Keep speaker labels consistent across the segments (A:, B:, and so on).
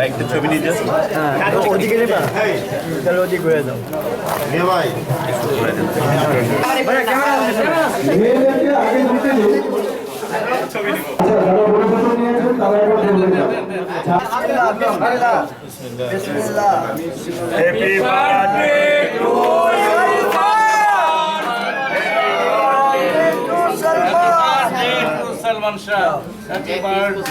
A: ভাই একটু ছবি নিতে
B: হ্যাঁ ওদিকে তাহলে ওদিক ঘুরে যাও
C: মেয়েদেরকে
A: সালমান শাহ হ্যাপি বার্থডে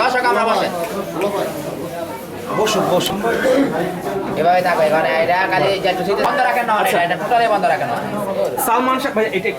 D: দর্শক আমরা বসেন
B: বসুন বসুন।
D: এভাবে থাকো এখানে এটা খালি বন্ধ রাখেন না এটা টোটালি বন্ধ রাখেন না।
B: সালমান শাহ ভাই এটা